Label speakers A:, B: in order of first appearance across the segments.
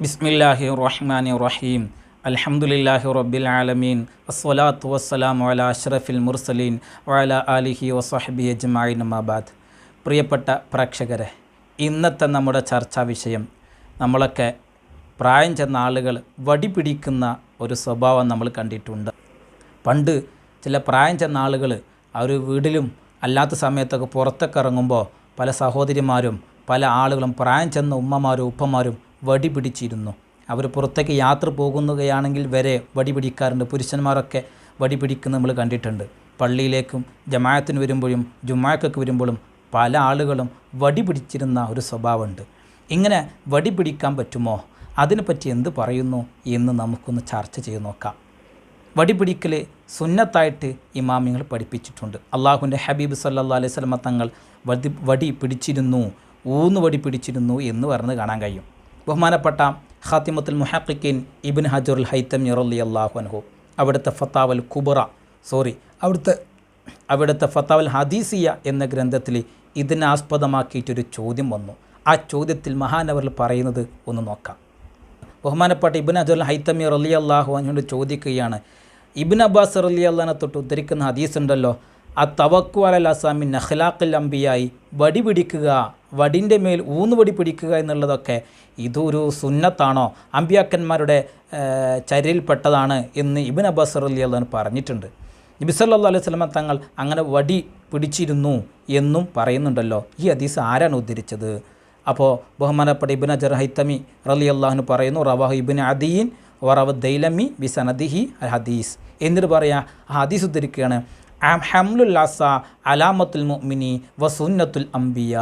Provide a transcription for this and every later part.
A: ബിസ്മില്ലാഹി റഹ്മാനി റഹീം അൽഹംദുലില്ലാഹി റബ്ബിൽ ആലമീൻ അസ്വലാത്തു വസ്സലാം വല അഷ്റഫിൽ മുർസലീൻ വല അലിഹി വസഹബി അജ്മായി നമാബാദ് പ്രിയപ്പെട്ട പ്രേക്ഷകരെ ഇന്നത്തെ നമ്മുടെ ചർച്ചാ വിഷയം നമ്മളൊക്കെ പ്രായം ചെന്ന ആളുകൾ വടി പിടിക്കുന്ന ഒരു സ്വഭാവം നമ്മൾ കണ്ടിട്ടുണ്ട്. പണ്ട് ചില പ്രായം ചെന്ന ആളുകൾ അവർ വീട്ടിലും അല്ലാത്ത സമയത്തൊക്കെ പുറത്തൊക്കെ ഇറങ്ങുമ്പോൾ പല സഹോദരിമാരും പല ആളുകളും പ്രായം ചെന്ന ഉമ്മമാരും ഉപ്പമാരും വടി പിടിച്ചിരുന്നു. അവർ പുറത്തേക്ക് യാത്ര പോകുകയാണെങ്കിൽ വരെ വടി പിടിക്കാറുണ്ട്. പുരുഷന്മാരൊക്കെ വടി പിടിക്കുന്ന നമ്മൾ കണ്ടിട്ടുണ്ട്. പള്ളിയിലേക്കും ജമായത്തിന് വരുമ്പോഴും ജുമാക്കൊക്കെ വരുമ്പോഴും പല ആളുകളും വടി പിടിച്ചിരുന്ന ഒരു സ്വഭാവമുണ്ട്. ഇങ്ങനെ വടി പിടിക്കാൻ പറ്റുമോ? അതിനെപ്പറ്റി എന്ത് പറയുന്നു എന്ന് നമുക്കൊന്ന് ചർച്ച ചെയ്ത് നോക്കാം. വടി പിടിക്കൽ സുന്നത്തായിട്ട് ഇമാമിങ്ങൾ പഠിപ്പിച്ചിട്ടുണ്ട്. അള്ളാഹുവിന്റെ ഹബീബ് സല്ലാ അലൈഹി സ്വലമ തങ്ങൾ വടി വടി പിടിച്ചിരുന്നു ഊന്ന് വടി പിടിച്ചിരുന്നു എന്ന് പറഞ്ഞ് കാണാൻ കഴിയും. ബഹുമാനപ്പെട്ട ഹാത്തിമത്തുൽ മുഹക്കിൻ ഇബിൻ ഹജറുൽ ഹൈത്തം ഞറല്ലി അള്ളാഹു അൻഹു. അവിടുത്തെ ഫത്താവൽ കുബറ സോറി അവിടുത്തെ അവിടുത്തെ ഫത്താവൽ ഹദീസിയ എന്ന ഗ്രന്ഥത്തിൽ ഇതിനെ ആസ്പദമാക്കിയിട്ടൊരു ചോദ്യം വന്നു. ആ ചോദ്യത്തിൽ മഹാനവർ പറയുന്നത് ഒന്ന് നോക്കാം. ബഹുമാനപ്പെട്ട ഇബിൻ അജുൽ ഹൈത്തമി റലി അള്ളാഹു അനുകൊണ്ട് ചോദിക്കുകയാണ് ഇബിൻ അബ്ബാസ് റലി അള്ളഹാനെ തൊട്ട് ഉദ്ധരിക്കുന്ന ഹദീസ് ഉണ്ടല്ലോ ആ തവക്കു അലൽ അസാമി നഖ്ലാഖിൽ അമ്പിയായി വടി പിടിക്കുക വടിന്റെ മേൽ ഊന്ന് വടി പിടിക്കുക എന്നുള്ളതൊക്കെ ഇതൊരു സുന്നത്താണോ? അമ്പിയാക്കന്മാരുടെ ചര്യയിൽപ്പെട്ടതാണ് എന്ന് ഇബിൻ അബ്ബാസ് അലി അള്ളഹാൻ പറഞ്ഞിട്ടുണ്ട്. നബി സല്ലാ അലൈഹി സ്വലമ തങ്ങൾ അങ്ങനെ വടി പിടിച്ചിരുന്നു എന്നും പറയുന്നുണ്ടല്ലോ. ഈ ഹദീസ് ആരാണ് ഉദ്ധരിച്ചത്? അപ്പോൾ ബഹുമാനപ്പെട്ട ഇബിൻ അജർ ഹൈത്തമി റലി അള്ളാഹുന് പറയുന്നു റവാഹു ഇബിൻ അദീൻ വറവ് ദൈലമി ബി സനദിഹി അൽ ഹദീസ്. എന്നിട്ട് പറയാ ഹദീസ് ഉദ്ധരിക്കുകയാണ് ഹംലുൽ അസ അലാമത്തുൽ മുഅ്മിനി വസുന്നത്തുൽ അംബിയ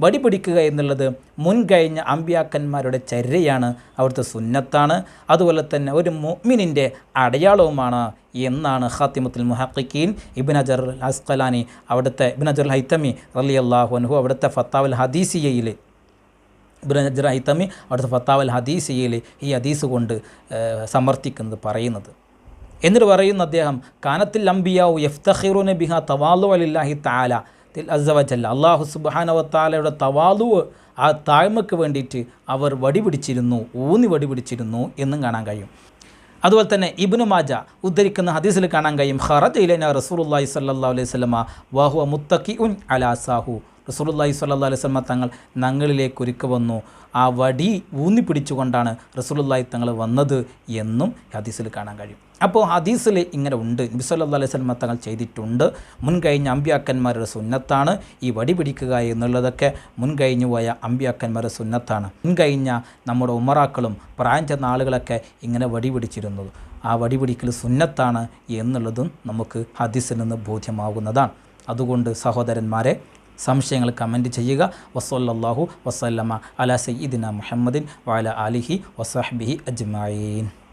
A: വടി പിടിക്കുക എന്നുള്ളത് മുൻകഴിഞ്ഞ അമ്പിയാക്കന്മാരുടെ ചര്യയാണ് അവിടുത്തെ സുന്നത്താണ്. അതുപോലെ തന്നെ ഒരു മുഅ്മിനിന്റെ അടയാളവുമാണ് എന്നാണ് ഖാത്തിമത്തുൽ മുഹാഖിഖീൻ ഇബിൻ അജർ അസ്കലാനി അവിടുത്തെ ഇബിൻ അജർ ഹൈത്തമി റലി അള്ളാഹു അവിടുത്തെ ഫത്താവുൽ ഹദീസിയയിൽ ഇബ്ൻ അജർ ഹൈത്തമി അവിടുത്തെ ഫത്താവൽ ഹദീസിയയിൽ ഈ ഹദീസ് കൊണ്ട് സമർത്ഥിക്കുന്നത് പറയുന്നത്. എന്നിട്ട് പറയുന്ന അദ്ദേഹം കാനത്തിൽ അംബിയാവു യഫ്തഖിറുന ബിഹ തവാലു അലില്ലാഹി താല തിൽ അസവജല്ല അള്ളാഹു സുബാനവത്താലയുടെ തവാലു ആ താഴ്മയ്ക്ക് വേണ്ടിയിട്ട് അവർ വടിപിടിച്ചിരുന്നു ഊന്നി വടിപിടിച്ചിരുന്നു എന്നും കാണാൻ കഴിയും. അതുപോലെ തന്നെ ഇബ്നു മാജ ഉദ്ധരിക്കുന്ന ഹദീസിൽ കാണാൻ കഴിയും ഹറജ് ഇലൈന റസൂലുള്ളാഹി സല്ലാ അലൈഹി സ്വലമ വാഹുഅ മുത്തക്കി ഉൻ അലാസാഹു റസൂലുള്ളാഹി സ്വല്ലാ അലൈഹി വസല്ലമ തങ്ങൾ ഞങ്ങളിലേക്ക് ഒരുക്ക വന്നു. ആ വടി ഊന്നി പിടിച്ചുകൊണ്ടാണ് റസൂലുള്ളാഹി തങ്ങൾ വന്നത് എന്നും ഹദീസിൽ കാണാൻ കഴിയും. അപ്പോൾ ഹദീസിൽ ഇങ്ങനെ ഉണ്ട്. നബി സല്ലല്ലാഹു അലൈഹി വസല്ലം തങ്ങൾ ചെയ്തിട്ടുണ്ട്. മുൻകഴിഞ്ഞ അമ്പ്യാക്കന്മാരുടെ സുന്നത്താണ് ഈ വടി പിടിക്കുക എന്നുള്ളതൊക്കെ. മുൻകഴിഞ്ഞു പോയ അമ്പ്യാക്കന്മാരുടെ സുന്നത്താണ്. മുൻകഴിഞ്ഞ നമ്മുടെ ഉമറാക്കളും പ്രായം ചെന്ന ആളുകളൊക്കെ ഇങ്ങനെ വടി പിടിച്ചിരുന്നത്. ആ വടി പിടിക്കൽ സുന്നത്താണ് എന്നുള്ളതും നമുക്ക് ഹദീസിൽ നിന്ന് ബോധ്യമാകുന്നതാണ്. അതുകൊണ്ട് സഹോദരന്മാരെ സംശയങ്ങൾ കമന്റ് ചെയ്യുക. വസല്ലാഹു വസല്ലമ അല സയ്യിദിന മുഹമ്മദിൻ വാല അലിഹി വസാഹ്ബിഹി അജ്മായീൻ